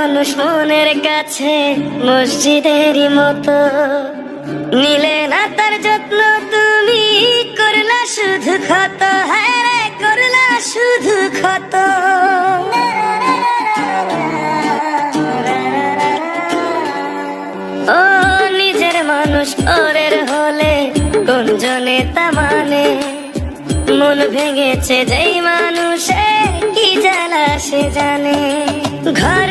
মানুষ কাছে মসজিদেরই মতো। নিলে না তার যত্ন তুমি, করলা শুধু ক্ষত। হ্যাঁ করলা শুধু ক্ষত। ও নিজের মানুষ পরের হলে কোন জনে তা মানে ভেঙেছে যেই মানুষে, কি জ্বালা সে জানে। ঘর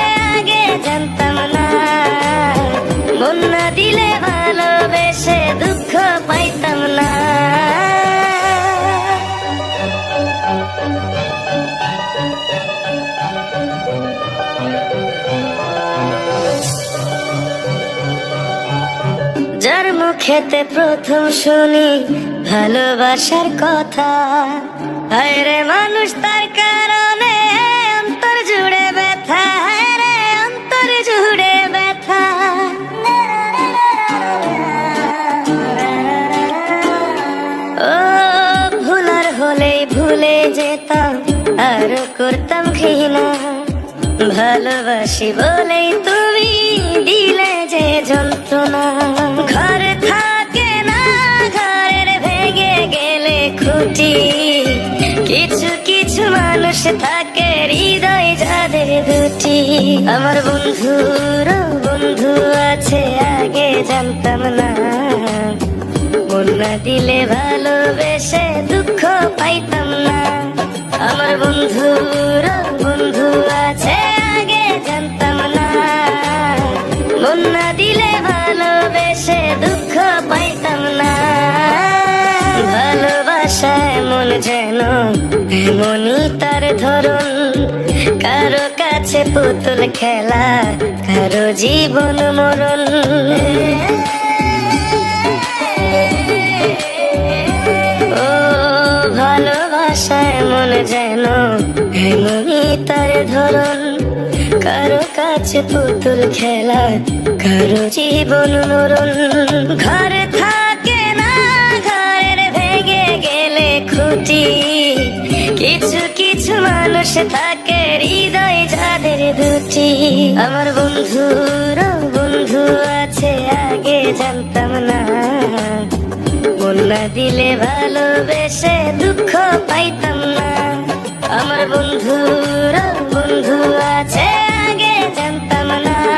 মুখেতে প্রথম শুনি ভালোবাসার কথা। রে মানুষ, তার কারণে অন্তর জুড়ে ব্যথা। রে অন্তর জুড়ে ব্যথা। ও ভুলার হলেই ভুলে যেতাম, আর করতাম ঘৃণা। ভালোবাসি বলেই তুমি দিলে যে যন্ত্রণা। ঘর থাকে না, ঘরের ভেঙে গেলে খুঁটি। কিছু কিছু মানুষ থাকে হৃদয় যাদের দুটি। আমার বন্ধুর বন্ধু আছে, আগে জানতাম না। না দিলে ভালোবেসে দুঃখ পাইতাম না। আমার বন্ধুর বন্ধু আছে না দিলে দুঃখ পাইতাম না। যেন তার ধরন। কারও কাছে পুতুল খেলা, কারও জীবন মরণ। ও ভালোবাসা এমন যেন তার ধরন। কারও কাছে পুতুল খেলা, কারও জীবন মরণ। ঘর থাকে না, ঘরের ভেঙে গেলে খুঁটি। কিছু কিছু মানুষ থাকে হৃদয় যাদের দুটি। আমার বন্ধুর বন্ধু আছে, আগে জানতাম না। না দিলে ভালোবেসে দুঃখ পাইতাম না। আমার বন্ধুর বন্ধু আছে yang tak menang